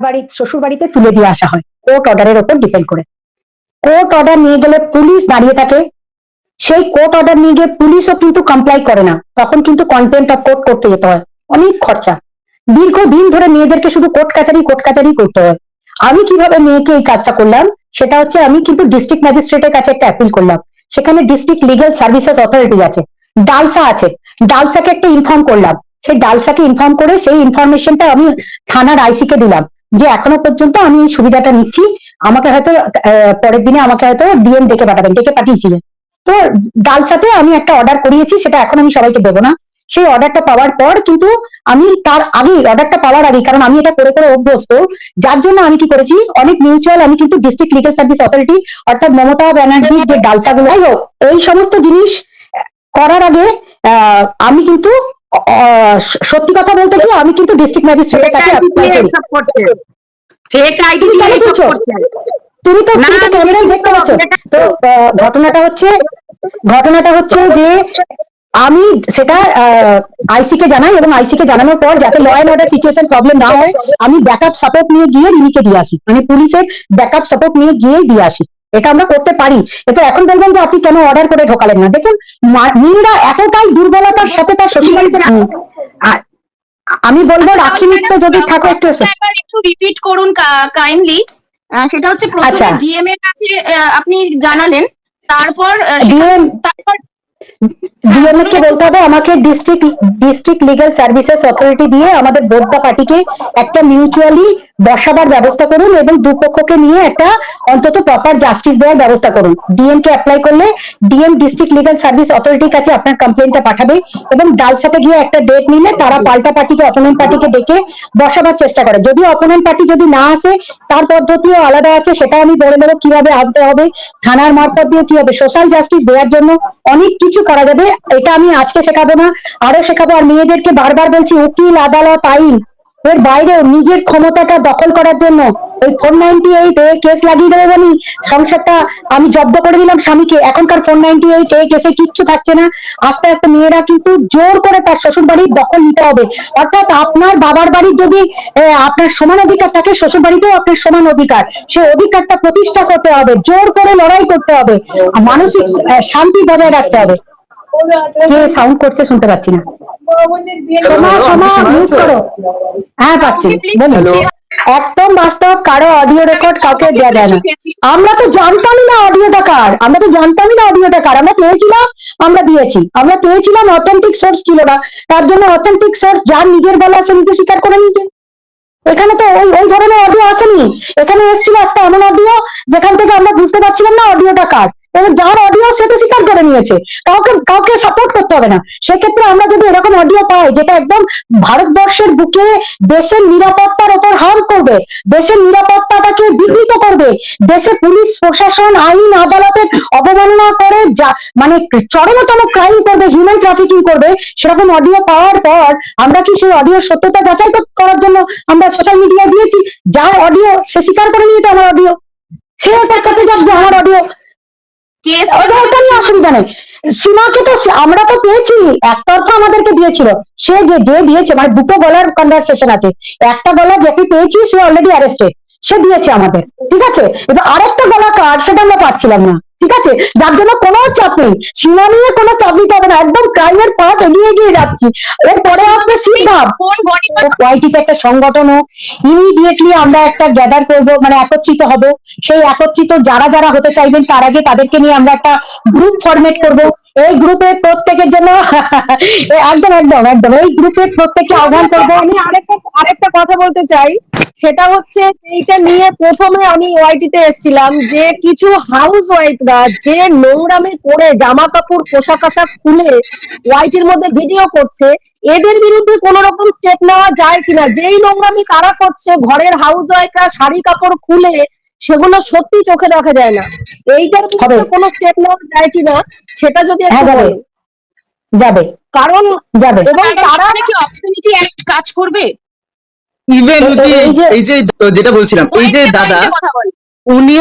বাড়ি শ্বশুর বাড়িতে তুলে দিয়ে আসা হয়। কোর্ট অর্ডারের ওপর ডিপেন্ড করে। কোর্ট অর্ডার নিয়ে গেলে পুলিশ দাঁড়িয়ে থাকে। সেই কোর্ট অর্ডার নিয়ে গিয়ে পুলিশও কিন্তু কমপ্লাই করে না। তখন কিন্তু কন্টেন্ট অফ কোর্ট করতে যেতে হয়। অনেক খরচা। দীর্ঘদিন ধরে মেয়েদেরকে শুধু কোর্ট কাচারি কোর্ট কাচারি করতে হয়। আমি কীভাবে মেয়েকে এই কাজটা করলাম? সেটা হচ্ছে আমি কিন্তু ডিস্ট্রিক্ট ম্যাজিস্ট্রেটের কাছে একটা অ্যাপিল করলাম। সেখানে ডিস্ট্রিক্ট লিগ্যাল সার্ভিসেস অথরিটি আছে। ডালসা আছে। ডালসাকে একটা ইনফর্ম করলাম। সেই ডালসাকে ইনফর্ম করে সেই ইনফরমেশনটা আমি থানার আইসি কে দিলাম। যে এখনও পর্যন্ত আমি এই সুবিধাটা নিচ্ছি, আমাকে হয়তো পরের দিনে আমাকে হয়তো ডিএম ডেকে পাঠাবেন, ডেকে পাঠিয়েছিলেন। তো ডাল সাথে আমি একটা অর্ডার করিয়েছি, সেটা এখন আমি সবাইকে দেবো না। সেই অর্ডারটা পাওয়ার পর কিন্তু আমি তার আগে অর্ডারটা পাওয়ার আগে কারণ আমি এটা করে করে অভ্যস্ত, যার জন্য আমি কি করেছি, অনেক মিউচুয়াল আমি কিন্তু ডিস্ট্রিক্ট লিগাল সার্ভিস অথরিটি অর্থাৎ মমতা ব্যানার্জির যে ডালসাগুলো হোক, এই সমস্ত জিনিস করার আগে আমি কিন্তু সত্যি কথা বলতে কি আমি কিন্তু ডিস্ট্রিক্ট ম্যাজিস্ট্রেটের কাছে apply করি। ফেক আইডি তুমি দিয়ে এসব করছে। তুমি তো তুমি তো ক্যামেরায় দেখতে পাচ্ছ। তো ঘটনাটা হচ্ছে ঘটনাটা হচ্ছে যে আমি সেটা আইসি কে জানাই এবং আইসি কে জানানোর পর যাতে law and order situation problem না হয় আমি ব্যাকআপ সাপোর্ট নিয়ে গিয়ে রিমিকে দিয়ে আসি। মানে পুলিশের ব্যাকআপ সাপোর্ট নিয়ে গিয়ে দিয়ে আসি। এটা আমরা করতে পারি। এরপর এখন বলবেন যে আপনি কেন অর্ডার করে ঢোকালেন না? দেখুন মেয়েরা এতটাই দুর্বলতার সাথে তার শ্বশুরবাড়িতে আমি বলব রাখি মিত্র যদি থাকো একটু। একটু রিপিট করুন কাইন্ডলি সেটা হচ্ছে প্রথমে আচ্ছা। ডিএম এর কাছে আপনি জানালেন। তারপর ডিএম তারপর ডিএমএ কে বলতে হবে আমাকে district district legal services authority দিয়ে আমাদের বোর্ডা পার্টিকে একটা মিউচুয়ালি বসাবার ব্যবস্থা করুন এবং দুপক্ষকে নিয়ে একটা অন্তত প্রপার জাস্টিস দেওয়ার ব্যবস্থা করুন। ডিএম কে অ্যাপ্লাই করলে ডিএম ডিস্ট্রিক্ট লিগ্যাল সার্ভিস অথরিটির কাছে আপনার কমপ্লেনটা পাঠাবে এবং ডালসাতে গিয়ে একটা ডেট নিলে তারা পাল্টা পার্টিকে, অপোনেন্ট পার্টিকে ডেকে বসাবার চেষ্টা করে। যদি অপোনেন্ট পার্টি যদি না আসে, তার পদ্ধতিও আলাদা আছে, সেটা আমি বলে দেবো কীভাবে আনতে হবে, থানার মারফত দিয়ে কি হবে। সোশ্যাল জাস্টিস দেওয়ার জন্য অনেক কিছু করা যাবে, এটা আমি আজকে শেখাবো না, আরও শেখাবো। আর মেয়েদেরকে বারবার বলছি, উকিল, আদালত, আইন এর বাইরেও নিজের ক্ষমতাটা দখল করার জন্য ওই four ninety eight A case লাগিয়ে দেবে বলি সংসারটা আমি জব্দ করে দিলাম স্বামীকে। এখনকার ফোর নাইনটি এইট এ কেসে কিচ্ছু থাকছে না। আস্তে আস্তে মেয়েরা কিন্তু জোর করে তার শ্বশুর বাড়ির দখল নিতে হবে। অর্থাৎ আপনার বাবার বাড়ির যদি আপনার সমান অধিকার থাকে শ্বশুর বাড়িতেও আপনার সমান অধিকার। সেই অধিকারটা প্রতিষ্ঠা করতে হবে জোর করে লড়াই করতে হবে। মানসিক শান্তি বজায় রাখতে হবে। কে সাউন্ড করছে শুনতে পাচ্ছি না। হ্যাঁ পাচ্ছি। একদম বাস্তব কারও অডিও রেকর্ড কাউকে দেওয়া যায় না। আমরা তো জানতামই না অডিওটা কার। আমরা তো জানতামই না অডিওটা কার। আমরা পেয়েছিলাম আমরা দিয়েছি। আমরা পেয়েছিলাম অথেন্টিক সোর্স ছিল না। তার জন্য অথেন্টিক সোর্স যার নিজের বলা সে নিজে স্বীকার করে নিতে এখানে তো ওই ওই ধরনের অডিও আসেনি। এখানে এসেছিল একটা এমন অডিও যেখান থেকে আমরা বুঝতে পারছিলাম না অডিওটা কার। এবং যার অডিও সে তো স্বীকার করে নিয়েছে। কাউকে কাউকে সাপোর্ট করতে হবে না। সেক্ষেত্রে আমরা যদি এরকম অডিও পাই, যেটা একদম ভারতবর্ষের বুকে দেশের নিরাপত্তার ওপর হার করবে, দেশের নিরাপত্তাটাকে বিঘ্নিত করবে দেশে পুলিশ, প্রশাসন, আইন, আদালতের অবমাননা করে যা মানে চরমতম ক্রাইম করবে হিউম্যান ট্রাফিকিং করবে, সেরকম অডিও পাওয়ার পর আমরা কি সেই অডিও সত্যতা যাচাই কর- করার জন্য আমরা সোশ্যাল মিডিয়া দিয়েছি? যার অডিও সে স্বীকার করে নিয়েছে আমার অডিও সে ওটা করতে আমার অডিও ওটা নিয়ে অসুবিধা নেই। সীমাকে তো আমরা তো পেয়েছি। একতরফা আমাদেরকে দিয়েছিল। সে যে যে দিয়েছে মানে দুটো গলার কনভারসেশন আছে। একটা গলা যাকে পেয়েছি, সে অলরেডি অ্যারেস্টেড সে দিয়েছে আমাদের। ঠিক আছে? এবার আরেকটা গলা কার, সেটা আমরা পাচ্ছিলাম না। ঠিক আছে? যার জন্য কোনো চাপ নেই। সীমা নিয়ে কোনো চাপ নিতে হবে না। একদম ক্রাইমের পথ এগিয়ে এগিয়ে যাচ্ছি। এরপরে আসবে ওয়াইটিতে একটা সংগঠন হোক। ইমিডিয়েটলি আমরা একটা গ্যাদার করব মানে একত্রিত হব। সেই একত্রিত যারা যারা হতে চাইবেন তার আগে তাদেরকে নিয়ে আমরা একটা গ্রুপ ফরমেট করব। এই গ্রুপে প্রত্যেকের জন্য একদম একদম একদম। এই গ্রুপের প্রত্যেককে আহ্বান করব। আমি আরেকটা আরেকটা কথা বলতে চাই। সেটা হচ্ছে এইটা নিয়ে প্রথমে আমি ওয়াইটিতে এসেছিলাম যে কিছু হাউস ওয়াইফরা যে নোংরামি করে জামা কাপড় পোশাক আশাক খুলে ওয়াইটির মধ্যে ভিডিও করছে এদের বিরুদ্ধে কোন রকম স্টেপ নেওয়া যায় কিনা? যেই নোংরামি কারা করছে ঘরের হাউস ওয়াইফরা শাড়ি কাপড় খুলে সেগুলো সত্যি চোখে দেখা যায় না। এইটার বিরুদ্ধে হবে। কোনো স্টেপ নেওয়া যায় কিনা সেটা যদি হ্যাঁ যাবে। কারণ যাবে। এবং তারা কি অবসেনিটি অ্যাক্ট কাজ করবে? ইভেন এই- যে এই যে- যেটা বলছিলাম এই যে দাদা কথা বল। উনি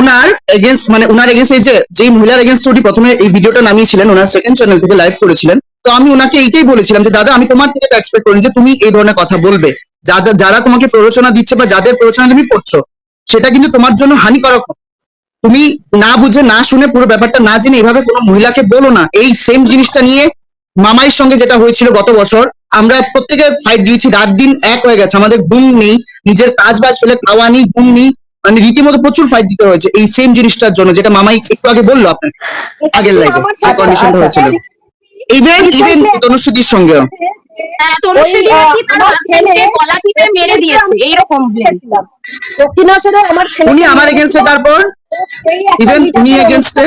উনার এগেনস্ট মানে উনার এগেনস্ট এই যে মহিলার এগেনস্ট উনি প্রথমে এই ভিডিওটা নামিয়েছিলেন ওনার সেকেন্ড চ্যানেল থেকে লাইভ করেছিলেন। তো আমি ওনাকে এইটাই বলেছিলাম যে, দাদা, আমি তোমার থেকে এক্সপেক্ট করি যে তুমি এই ধরনের কথা বলবে। যাদের যারা তোমাকে প্ররোচনা দিচ্ছে বা যাদের প্ররোচনা তুমি পড়ছো সেটা কিন্তু তোমার জন্য হানিকারক তুমি না বুঝে, না শুনে পুরো ব্যাপারটা না জেনে এভাবে কোনো মহিলাকে বলো না। এই সেম জিনিসটা নিয়ে মামাইয়ের সঙ্গে যেটা হয়েছিল গত বছর, আমরা প্রত্যেকে ফাইট দিয়েছি। রাত দিন এক হয়ে গেছে, আমাদের ঘুম নেই। নিজের কাজ বাজ ফেলে খাওয়া নেই, ঘুম নেই। মানে রীতিমতো প্রচুর ফাইট দিতে হয়েছে। এই সেম জিনিসটার জন্য যেটা মামাই একটু আগে বলল আপনাকে আগের লাইফে যে কন্ডিশনটা আচ্ছা, হয়েছিল। ইভেন ইভেন তনুশ্রুতির সঙ্গেও। তনুশ্রী ওই, দি আহ, নাকি তার আমার হাজবেন্ডকে ছেলে- গলা টিপে মেরে দিয়েছে এইরকম আমার উনি আমার এগেনস্টে তারপর? ইভেন উনি এগেনস্টে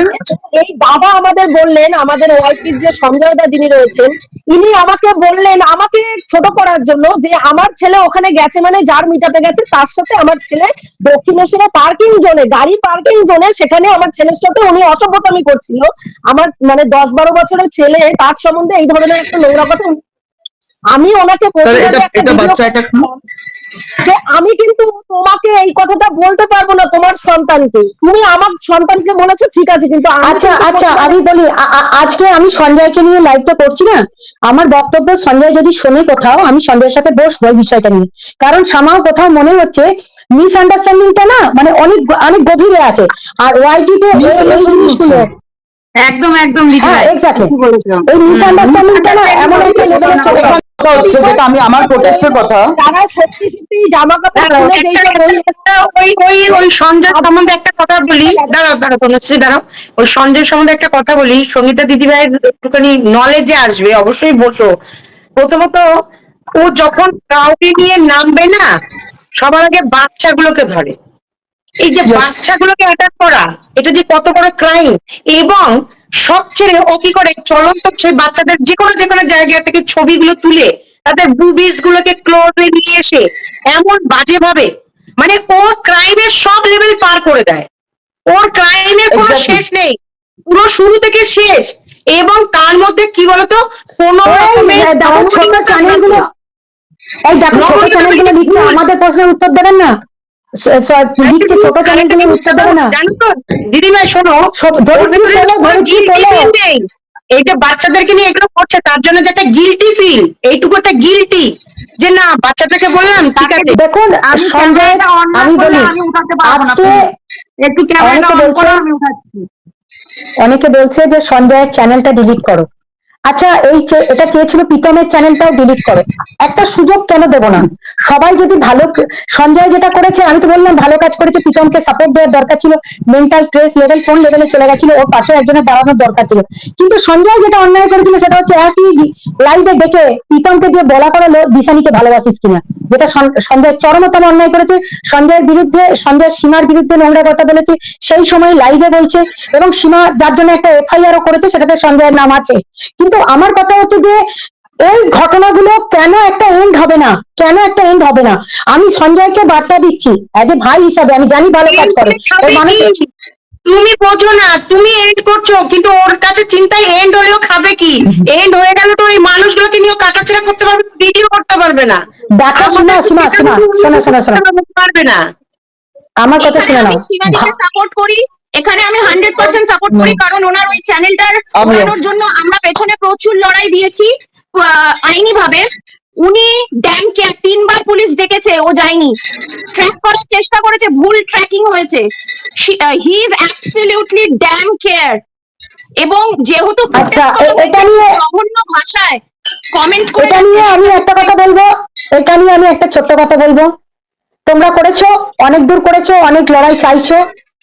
এই দাদা আমাদের বললেন আমাদের ওয়াইফির যে সঞ্জয় দা যিনি রয়েছেন ইনি আমাকে বললেন আমাকে ছোট করার জন্য যে আমার ছেলে ওখানে গেছে মানে যার মিটাতে গেছে তার সাথে আমার ছেলে দক্ষিণেশ্বরে পার্কিং জোনে গাড়ি পার্কিং জোনে সেখানে আমার ছেলের সাথে উনি অসভ্যতামি করছিল। আমার মানে দশ বারো বছরের ছেলে তার সম্বন্ধে এই ধরনের একটা নোংরা কথা উনি- আমি ওনাকে একটা একটা যে আমি কিন্তু তোমাকে এই কথাটা বলতে পারব না তোমার সন্তানকে। তুমি আমার সন্তানকে বলেছ ঠিক আছে কিন্তু আচ্ছা আচ্ছা আমি বলি আজকে আমি সঞ্জয়কে নিয়ে লাইভটা করছি না। আমার বক্তব্য সঞ্জয় যদি শোনে কোথাও আমি সঞ্জয়ের সাথে বসবো এই বিষয়টা নিয়ে। কারণ সামাও কোথাও মনে হচ্ছে মিসআন্ডারস্ট্যান্ডিংটা না মানে অনেক অনেক গভীরে আছে। আর ওয়াইটিতে একদম একদম দিদি হ্যাঁ এই মিসআন্ডারস্ট্যান্ডিংটা না এমন একটা লেভেলে চলে গেছে কথা হচ্ছে যেটা আমি আমার প্রোটেস্টের কথা। সত্যি সত্যি জামা কাপড় ওই ওই ওই সঞ্জয় সম্বন্ধে একটা কথা বলি। দাঁড়াও দাঁড়াও তনুশ্রী দাঁড়াও। ওই সঞ্জয় সম্বন্ধে একটা কথা বলি। সঙ্গীতা দিদি ভাইয়ের একটুখানি নলেজে আসবে অবশ্যই বসো প্রথমত ও যখন কাউকে নিয়ে নামবে না সবার আগে বাচ্চাগুলোকে ধরে। এই যে বাচ্চাগুলোকে অ্যাটাক করা এটা যে কত বড় ক্রাইম এবং সব ছেড়ে ও কি করে চলন্ত সেই বাচ্চাদের যে কোনো যে কোনো জায়গা থেকে ছবিগুলো তুলে তাদের বুবিস গুলোকে ক্লোজে নিয়ে এসে এমন বাজে ভাবে মানে ও ক্রাইমের সব লেভেল পার করে দেয়। ওর ক্রাইমের কোনো শেষ নেই। পুরো শুরু থেকে শেষ। এবং তার মধ্যে কি বলতো কোন রকমের এই দেখো ছোট আমাদের প্রশ্নের উত্তর দেবেন না? তো? দিদিভাই শোনো। সব- ধরে ওর ভিতরে কি বলো, ধরে কি guilty বলো? feel নেই। এই যে বাচ্চাদেরকে নিয়ে এগুলো করছে তার জন্য যে একটা গিলটি ফিল এইটুকু একটা গিলটি যে না বাচ্চাটাকে বললাম ঠিক আছে। দেখুন আমি বলি একটু উঠাচ্ছি। অনেকে বলছে যে সঞ্জয়ের চ্যানেলটা ডিলিট করো। আচ্ছা এই এটা চেয়েছিল প্রীতমের চ্যানেলটাও ডিলিট করো। একটা সুযোগ কেন দেবো না? সবাই যদি ভালো সঞ্জয় যেটা করেছে, আমি তো বললাম ভালো কাজ করেছে, প্রীতমকে সাপোর্ট দেওয়ার দরকার ছিল মেন্টাল স্ট্রেস লেভেল কোন লেভেলে চলে গেছিল, ওর পাশে একজনের দাঁড়ানোর দরকার ছিল। কিন্তু সঞ্জয় যেটা অন্যায় করেছিল, সেটা হচ্ছে একই লাইভে ডেকে প্রীতমকে দিয়ে বলা করালো দিশানিকে ভালোবাসিস কিনা। যেটা সঞ্জয় চরমতম অন্যায় করেছে, সঞ্জয়ের বিরুদ্ধে সঞ্জয় সীমার বিরুদ্ধে নোংরা কথা বলেছে, সেই সময় লাইভে বলছে, এবং সীমা যার জন্য একটা এফআইআরও করেছে, সেটাতে সঞ্জয়ের নাম আছে। কিন্তু আমার কথা হচ্ছে যে এই ঘটনাগুলো কেন একটা এন্ড হবে না? কেন একটা এন্ড হবে না? আমি সঞ্জয়কে বার্তা দিচ্ছি অ্যাজ এ ভাই হিসাবে আমি জানি ভালো কাজ করে। তুমি বোঝো না তুমি এন্ড করছ কিন্তু ওর কাছে চিন্তায় এন্ড হলেও খাবে কি? এন্ড হয়ে গেল তো ওই মানুষগুলোকে নিয়ে কাটাছেড়া করতে পারবে ভিডিও করতে পারবে না। দেখা সীমা সীমা সীমা শোনো শোনো শোনো পারবে না। আমার কথা শুনে সীমাদিকে সাপোর্ট করি। এখানে আমি হান্ড্রেড পার্সেন্ট সাপোর্ট করি কারণ ওনার ওই চ্যানেলটার। ঘোরানোর জন্য আমরা পেছনে প্রচুর লড়াই দিয়েছি আইনি ভাবে উনি ড্যামকে তিনবার পুলিশ ডেকেছে ও যায়নি। ট্র্যাক করার চেষ্টা করেছে ভুল ট্র্যাকিং হয়েছে। He is absolutely damn care এবং যেহেতু আচ্ছা, এটা নিয়ে- জঘন্য ভাষায় কমেন্ট এটা নিয়ে আমি একটা কথা বলব এটা নিয়ে আমি একটা ছোট্ট কথা বলব। তোমরা করেছ, অনেক দূর করেছ, অনেক লড়াই চাইছো।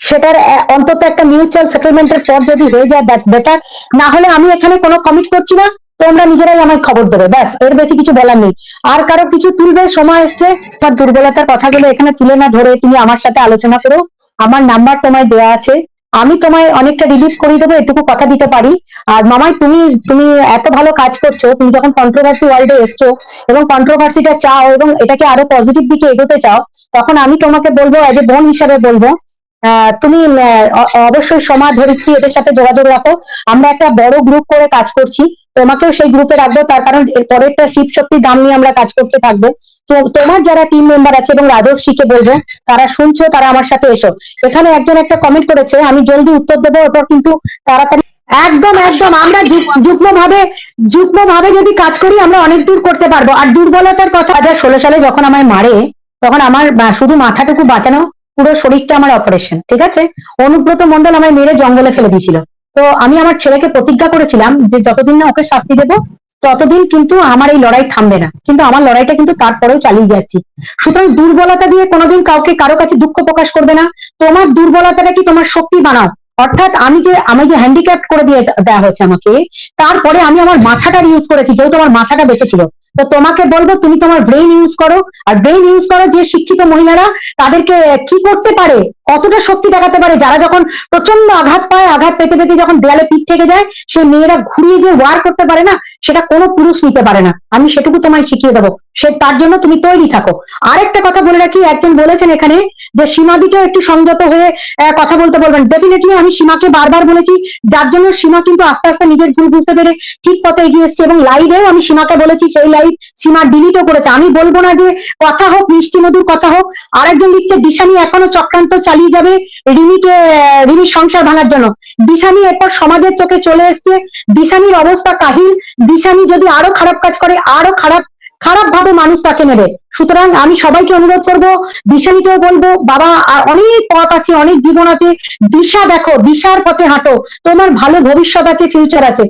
সেটার অন্তত একটা মিউচুয়াল সেটেলমেন্টের পর যদি হয়ে যায় দ্যাটস বেটার না হলে আমি এখানে কোনো কমিট করছি না, তোমরা নিজেরাই আমায় খবর দেবে, ব্যাস, এর বেশি কিছু বলার নেই। আর কারও কিছু তুলবে, সময় এসছে তার দুর্বলতার কথাগুলো এখানে তুলে না ধরে তুমি আমার সাথে আলোচনা করো। আমার নাম্বার তোমায় দেওয়া আছে। আমি তোমায় অনেকটা রিলিজ করে দেবো, এটুকু কথা দিতে পারি। আর মামাই, তুমি তুমি এত ভালো কাজ করছ, তুমি যখন কন্ট্রোভার্সি ওয়ার্ল্ডে এসছো, এবং কন্ট্রোভার্সিটা চাও, এবং এটাকে আরও পজিটিভ দিকে এগোতে চাও তখন আমি তোমাকে বলব এজ এ বোন হিসাবে বলব তুমি অবশ্যই সমাজ ধরেছি এদের সাথে যোগাযোগ রাখো। আমরা একটা বড় গ্রুপ করে কাজ করছি। তোমাকেও সেই গ্রুপে রাখব, তার কারণ পরেরটা শিব শক্তির দাম নিয়ে আমরা কাজ করতে থাকব। তো তোমার যারা টিম মেম্বার আছে এবং রাজস্বীকে বলব, তারা শুনছো, তারা আমার সাথে এসো। এখানে একজন একটা কমেন্ট করেছে, আমি জলদি উত্তর দেবো ওরপর কিন্তু তাড়াতাড়ি একদম একদম, আমরা যুগ্ম ভাবে যুগ্ম ভাবে যদি কাজ করি, আমরা অনেক দূর করতে পারব। আর দুর্বলতার কথা হাজার ষোলো সালে যখন আমায় মারে তখন আমার শুধু মাথাটুকু বাঁচানো, পুরো শরীরটা আমার অপারেশন ঠিক আছে? অনুব্রত মন্ডল আমায় মেরে জঙ্গলে ফেলে দিয়েছিল। তো আমি আমার ছেলেকে প্রতিজ্ঞা করেছিলাম যে যতদিন না ওকে শাস্তি দেবো, ততদিন কিন্তু আমার এই লড়াই থামবে না। কিন্তু আমার লড়াইটা কিন্তু তারপরেও চালিয়ে যাচ্ছি। সুতরাং দুর্বলতা দিয়ে কোনোদিন কাউকে কারও কাছে দুঃখ প্রকাশ করবে না। তোমার দুর্বলতাটা কি তোমার শক্তি বানাও? অর্থাৎ আমি যে আমি যে হ্যান্ডিক্যাপ করে দিয়ে দেওয়া হয়েছে আমাকে, তারপরে আমি আমার মাথাটা ইউজ করেছি, যেহেতু আমার মাথাটা বেঁচে ছিল। তো তোমাকে বলব, তুমি তোমার ব্রেইন ইউজ করো। আর ব্রেইন ইউজ করো যে শিক্ষিত মহিলারা, তাদেরকে কি করতে পারে? কতটা শক্তি দেখাতে পারে? যারা যখন প্রচণ্ড আঘাত পায়, আঘাত পেতে পেতে যখন দেয়ালে পিঠ থেকে যায় সে মেয়েরা ঘুরিয়ে যে ওয়ার করতে পারে না, সেটা কোনো পুরুষ নিতে পারে না। আমি সেটুকু তোমায় শিখিয়ে দেবো। সে তার জন্য তুমি তৈরি থাকো। আরেকটা কথা বলে রাখি, একজন বলেছেন এখানে যে সীমাদিকেও একটু সংযত হয়ে কথা বলতে বলবেন। ডেফিনেটলি আমি সীমাকে বারবার বলেছি, যার জন্য সীমা কিন্তু আস্তে আস্তে নিজের ভুল বুঝতে পেরে ঠিক পথে এগিয়ে এসছে এবং লাইভেও আমি সীমাকে বলেছি, সেই লাইভ সীমা ডিলিটও করেছে। আমি বলব না যে কথা হোক, মিষ্টি মধুর কথা হোক, আরেকজন লিখছে, দিশানি এখনও চক্রান্ত চালিয়ে যাবে রিমিকে, রিমির সংসার ভাঙার জন্য। দিশানি এরপর সমাজের চোখে চলে এসছে। দিশানির অবস্থা কাহিল। দিশানি যদি আরও খারাপ কাজ করে, আরও খারাপ খারাপ ভাবে মানুষ তাকে নেবে। সুতরাং আমি সবাইকে অনুরোধ করব, দিশানিকেও বলব, বাবা অনেক পথ আছে, অনেক জীবন আছে। দিশা দেখো, দিশার পথে হাঁটো। তোমার ভালো ভবিষ্যৎ আছে ফিউচার আছে।